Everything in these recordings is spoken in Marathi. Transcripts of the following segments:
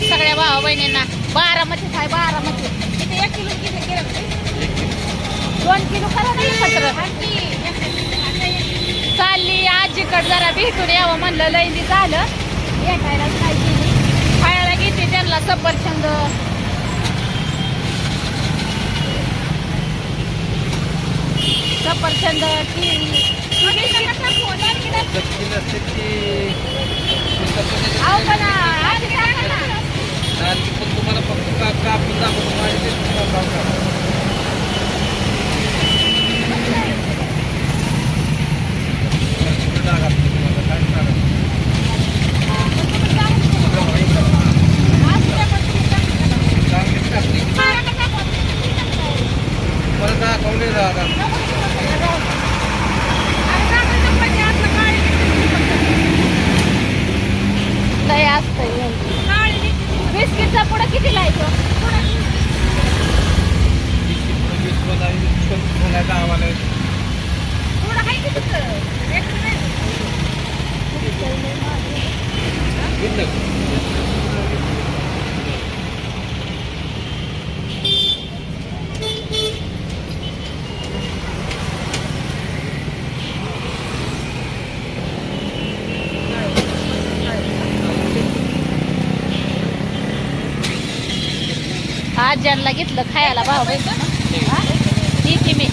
सगळ्या भावा बहिणींना बारामतीत आहे बारामती. किती एक किलो किती किलो. दोन किलो करा ना एकत्र चालली आजीकडे जरा भेटून यावं म्हणलं लैंदी झालं. काय गेली. खायला घेते त्यांना सफरचंद. सफरचंद केळी चटणी नसते ती अहो पण आजी सांगा ना. आणखी पण तुम्हाला फक्त का कापून दाखवतो माझे ते तुम्हाला भाव करा. तिकडे डाग असतो तुम्हाला, काय सांगा. चांगली टाकली. मला दाखवले दादा लय असतंय बिस्किटचा पुढं किती लायतो गावाला आज्यांना घेतलं खायला भाव ठीक मी.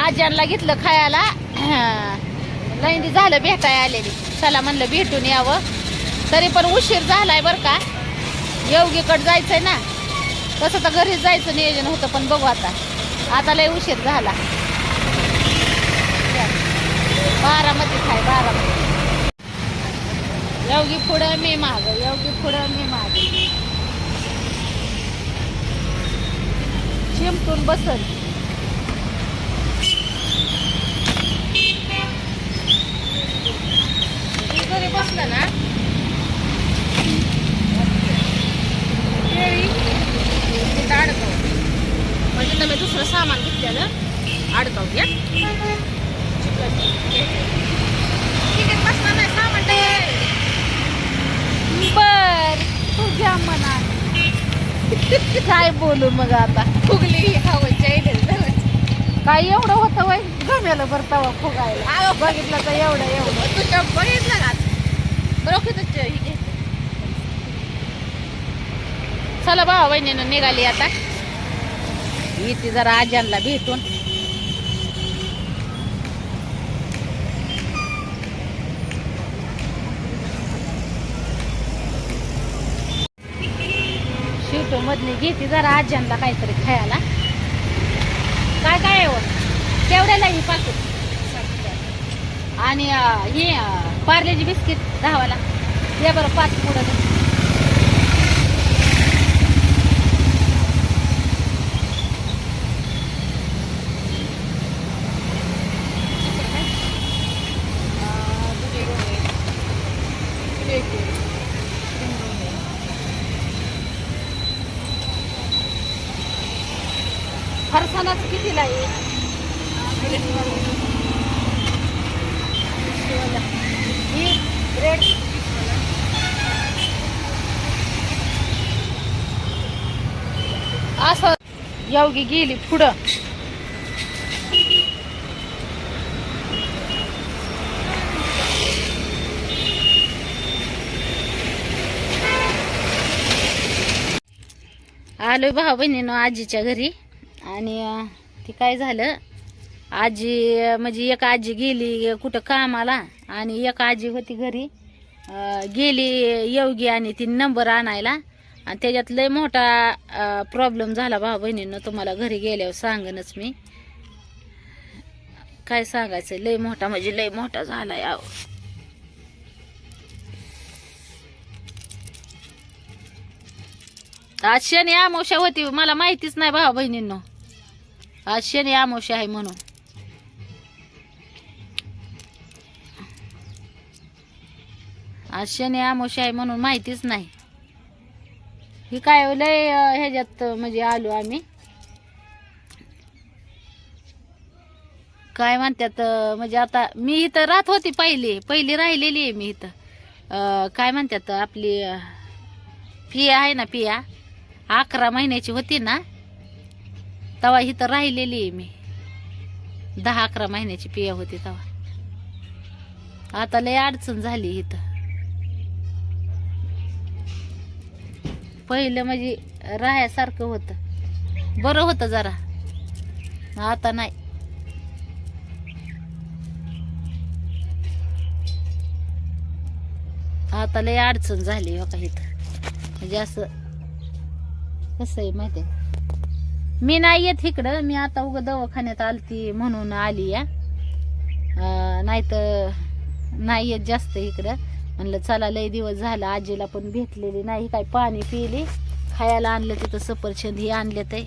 आज्यांना घेतलं खायला लैंदी झालं भेटाय आलेली. चला म्हणलं भेटून यावं. तरी पण उशीर झालाय बरं का. योगीकडे जायचंय ना. तसं तर घरी जायचं नियोजन होतं पण बघू आता. आता लय उशीर झाला. बारामती खाय बारामती. योगी पुढं मी माग योगी पुढं मी माग. चिमटून बसल घरी बसलं ना केळी तिथं अडकाव म्हणजे तुम्ही दुसरं सामान घेतलेलं अडकाव घ्या तिकीट बसणार नाही सामान ते बर तुझ्या मनात काय बोलू मग आता? फुगली काय एवढं होतं वय? गमेलं बरं तवा फुगायला. बघितलं तर एवढं एवढं. तुझ्या बघितलं का? बरोबर. चला भावा बहिणीनं निघाली आता. येते जरा आज्यांना भेटून. शेवटो मधली घेते जरा आज्यांना काहीतरी खायला. काय काय आहे हो? केवढ्याला ही पाकिट आणि हे ही पार्लेजी बिस्किट दहावाला. द्या बरं पाच पुढं द्या. फरसाणाच कितीला आहे ही ब्रेड असं यावगी गेली पुढं. आलोय भाऊ बहिणीनं आजीच्या घरी. आणि ते ती काय झालं? आजी म्हणजे एक आजी गेली कुठं कामाला आणि एक आजी होती घरी. गेली येवगी आणि ती नंबर आणायला. आणि त्याच्यात लय मोठा प्रॉब्लेम झाला भाऊ बहिणीनं तुम्हाला घरी गेल्यावर सांगनच मी. काय सांगायचं लय मोठा म्हणजे लय मोठा झाला याव आज शनी आमोशा होती मला माहितीच नाही भावा बहिणींनो. आज शनी आमोशा आहे म्हणून. आज शनी आमोशा आहे म्हणून माहितीच नाही. ही काय लय ह्याच्यात म्हणजे आलो आम्ही. काय म्हणतात म्हणजे आता मी इथं राहत होती पहिली पहिली राहिलेली आहे मी इथं. काय म्हणतात आपली फिया पिया आहे ना पिया अकरा महिन्याची होती ना तवा इथं राहिलेली आहे मी. दहा अकरा महिन्याची पिया होती तवा. आता लय अडचण झाली इथं. पहिलं म्हणजे राहायसारखं होतं. बरं होतं जरा. आता नाही. आता लय अडचण झाली हो काही इथं. म्हणजे असं कसं आहे माहिती आहे? मी नाही येत इकडं. मी आता उगं दवाखान्यात आलती म्हणून आली या. नाही तर नाही येत जास्त इकडं. म्हणलं चला लय दिवस झाला आजीला पण भेटलेली नाही. काय पाणी पिली? खायला आणलं तिथं सफरचंद हे आणले ते.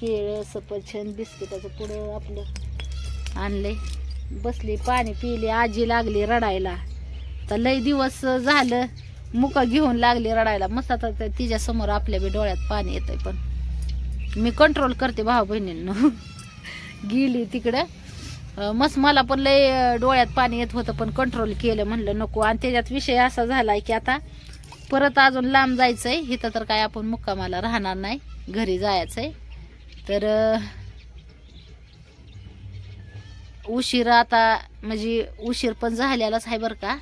केळं सफरचंद बिस्किटाचं पुढं आपलं आणले बसली पाणी पिली आजी लागली रडायला. तर लय दिवस झालं मुका घेऊन लागली रडायला. मस्त आता तिच्यासमोर आपल्या बी डोळ्यात पाणी येतंय पण. मी कंट्रोल करते भाऊ बहिणींना गेली तिकडं. मस्त मला पण लय डोळ्यात पाणी येत होतं पण कंट्रोल केलं म्हणलं नको. आणि त्याच्यात विषय असा झालाय की आता परत अजून लांब जायचंय. इथं तर काय आपण मुक्कामाला राहणार नाही. घरी जायचंय. तर उशीर आता म्हणजे उशीर पण झालेलाच आहे बरं का.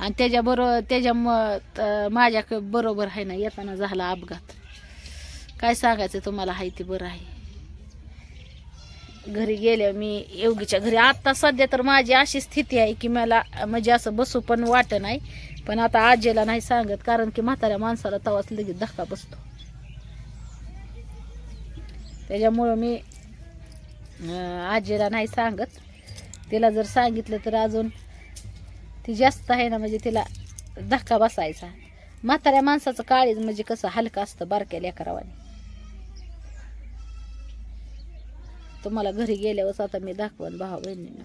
आणि त्याच्या बरोबर त्याच्या म- माझ्या बरोबर आहे ना येताना झाला अपघात. काय सांगायचं तुम्हाला आहे ते बरं आहे. घरी गेल्या मी योगीच्या घरी. आता सध्या तर माझी अशी स्थिती आहे की मला म्हणजे असं बसू पण वाट नाही. पण आता आजीला नाही सांगत कारण की म्हाताऱ्या माणसाला तवाच लगेच धक्का बसतो. त्याच्यामुळं मी आजीला नाही सांगत. तिला जर सांगितलं तर अजून ती जास्त आहे ना म्हणजे तिला धक्का बसायचा. म्हाताऱ्या माणसाचं काळीज म्हणजे कसं हलकं असतं बारक्या लेकरावाने. तुम्हाला घरी गेल्यावर आता मी दाखवन भाऊ बहिणींना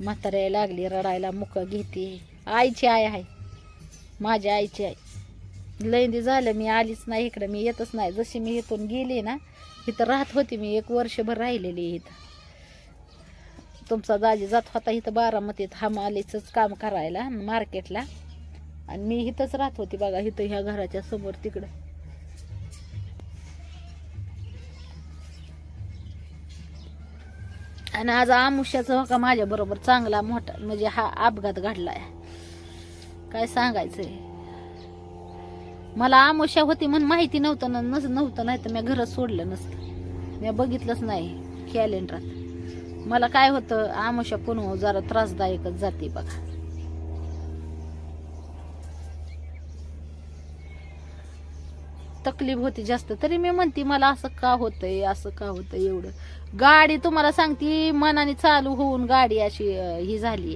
म्हाताऱ्या लागली रडायला मुक घेते. आईची आई आहे. माझ्या आईची आई. लैंदी झालं मी आलीच नाही इकडं मी येतच नाही. जशी मी इथून गेली ना इथं राहत होती मी. एक वर्षभर राहिलेली इथं. तुमचा दाजी जात होता इथं बारामतीत. हमालीचंच काम करायला मार्केटला. आणि मी इथंच राहत होती बघा इथं ह्या घराच्या समोर तिकडं. आणि आज आमुष्याचा होका माझ्या बरोबर चांगला मोठा म्हणजे हा अपघात घडलाय. काय सांगायचंय? मला आमुष्या होती म्हणून माहिती नव्हतं ना नस नव्हतं नाही तर मी घरच सोडलं नसतं. मी बघितलंच नाही कॅलेंडरात मला काय होतं आमुष्या पुन्हा जरा त्रासदायकच जाते बघा. तकलीफ होती जास्त. तरी मी म्हणते मला असं का होतंय असं का होतंय एवढं? गाडी तुम्हाला सांगते मनाने चालू होऊन गाडी अशी ही झाली.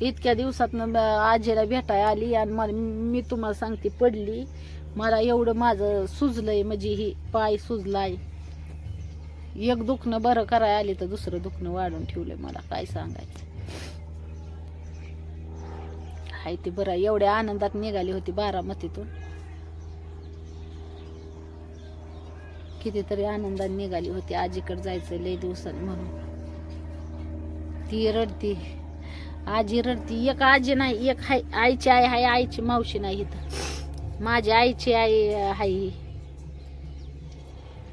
इतक्या दिवसात आजीला भेटाय आली आणि मला मी तुम्हाला सांगते पडली. मला एवढं माझं सुजलंय म्हणजे ही पाय सुजलाय. एक दुखणं बरं करायला आली तर दुसरं दुखणं वाढून ठेवलंय मला. काय सांगायचं? हाय ते बरं एवढ्या आनंदात निघाली होती बारामतीतून. कितीतरी आनंदात निघाली होती. आजीकडे जायचं लय दिवसात म्हणून. ती रडती. आजी रडती. एक आजी नाही एक हाय आईची आई हाय आईची मावशी नाही इथं. माझी आईची आई हाय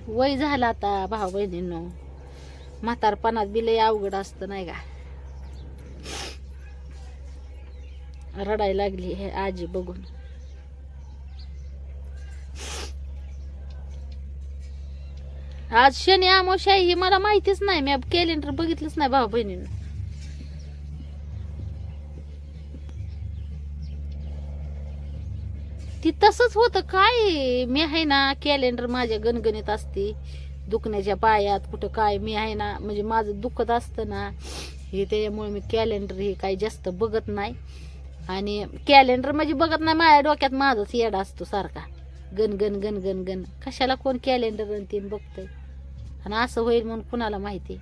वय झालं आता भाऊ बहिणींनो. म्हातारपणात बी लय अवघड असतं नाही का? रडायला लागली हे आजी बघून. आज शनी आमोशाही ही मला माहितीच नाही. मी कॅलेंडर बघितलंच नाही भाऊ बहिणीनं. ती तसंच होतं. काय मी आहे ना कॅलेंडर माझ्या गणगणीत असते. दुखण्याच्या पायात कुठं काय मी आहे ना म्हणजे माझं दुखत असतं ना हे त्याच्यामुळे मी कॅलेंडर हे काही जास्त बघत नाही. आणि कॅलेंडर म्हणजे बघत नाही माझ्या डोक्यात माझाच येडा असतो सारखा. गण गण गण गण गण. कशाला कोण कॅलेंडर आणि तीन बघतंय? आणि असं होईल म्हणून कुणाला माहिती?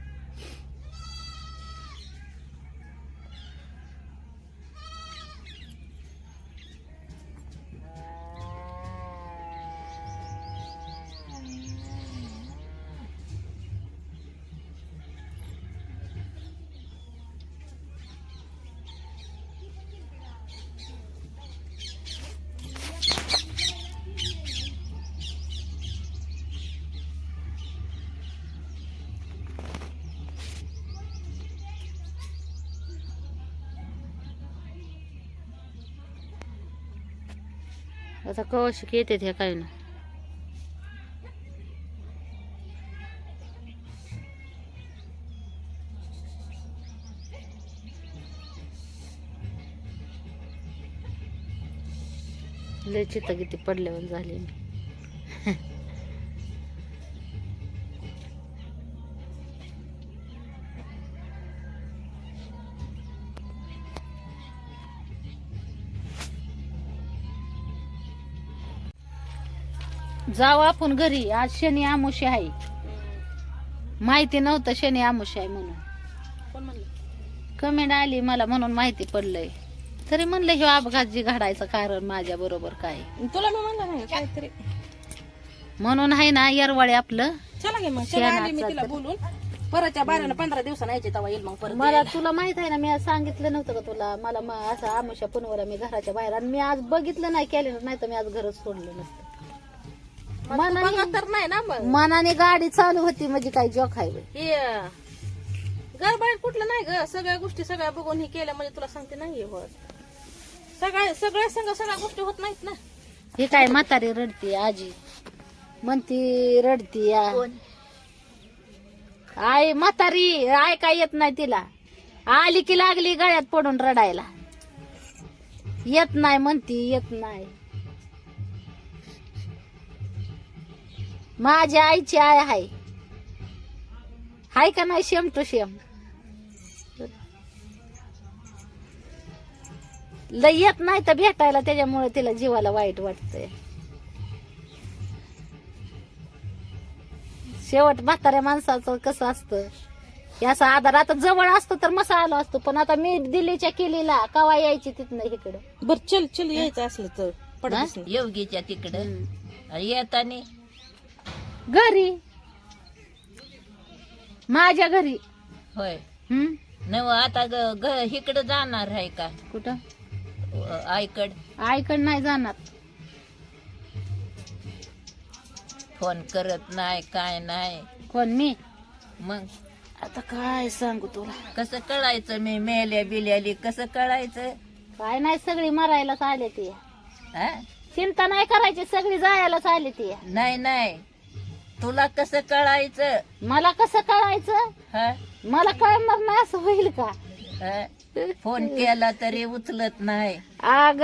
आता कवाशिक येते ह्या काय ना लय चित्त किती पडल्यावर झाले जाऊ आपण घरी. आज शनी आमुषे आहे. माहिती नव्हतं शनी आमुषे आहे म्हणून. कमेंट आली मला म्हणून माहिती पडलंय. तरी म्हणलं हे अपघात जी घडायचं कारण माझ्या बरोबर काय? तुला मी म्हणलं नाही काहीतरी. म्हणून आहे ना येरवाळे आपलं. चला घे मग. चला आली मी तिला बोलून. परतच्या पंधरा दिवसानं यायचे तेव्हा येईल मग परत. मला तुला माहीत आहे ना मी आज सांगितलं नव्हतं का तुला? मला असं आमुषा पुनवरा मी घराच्या बाहेर आणि मी आज बघितलं नाही केलं नाही तर मी आज घरच सोडलं नसतं. मनाने- तर नाही ना मग. मनाने गाडी चालू होती म्हणजे काय जोक आहे बे. हे अं, घर बाहेर कुठलं नाही ग. सगळ्या गोष्टी सगळ्या बघून हे केल्या म्हणजे तुला सांगते नाही होत. सगळ्या सगळ्या संग सगळ्या गोष्टी होत नाहीत ना. ही काय म्हातारी रडती आजी. म्हणती रडती या. आई म्हातारी आय काय येत नाही तिला. आली की लागली गळ्यात पडून रडायला. येत नाही म्हणती येत नाही. माझ्या आईची आय हाय हाय का नाही शेम टू शेम लय येत नाही तर भेटायला त्याच्यामुळे तिला जीवाला वाईट वाटतंय. शेवट म्हाताऱ्या माणसाचं कसं असतं? असं आधार आता जवळ असतं तर मसा आलो असतो पण आता मी दिल्लीच्या किल्लीला कवा यायची तिथनं इकडं? बर चल चल यायचं असलं तर. पडत योगीच्या तिकडं. येतानी. घरी. माझ्या घरी. होय. हम्म? नव आता इकडं जाणार आहे का? कुठं? अ, आईकड. आईकड नाही जाणार. फोन करत नाही काय नाही. कोण मी? मग? आता काय सांगू तुला? कसं कळायचं मी मेल्या बिल्याली कसं कळायचं? काय नाही सगळी मरायलाच आले ती. हा? चिंता नाही करायची सगळी जायलाच आली ती. नाही नाही. तुला कसं कळायचं? मला कसं कळायचं? हा? मला कळणार नाही असं होईल का? हा? फोन केला तरी उचलत नाही. अग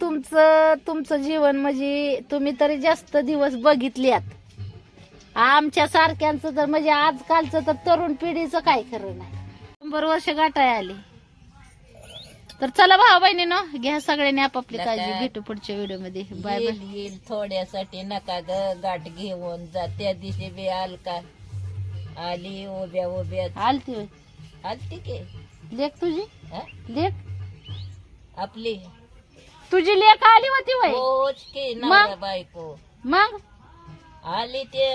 तुमचं तुमचं जीवन म्हणजे तुम्ही तरी जास्त दिवस बघितल्यात. आमच्या सारख्यांचं तर म्हणजे आजकालचं तर तरुण पिढीचं काय खरं नाही. शंभर वर्ष गाठाय आली. तर चला भाऊ बहिणीनं घ्या सगळ्यांनी आपापली काळजी. भेटू पुढच्या व्हिडिओमध्ये बाय बाय. येईल येईल थोड्यासाठी नका ग. गाठ घेऊन जा. त्या दिवशी बी आल का? आली उभ्या उभ्या. आलती होय. आलती की. लेख तुझी? हा? लेख? आपली? तुझी लेख आली होती वय होच की मग? नवरा बायको. मग? आली ते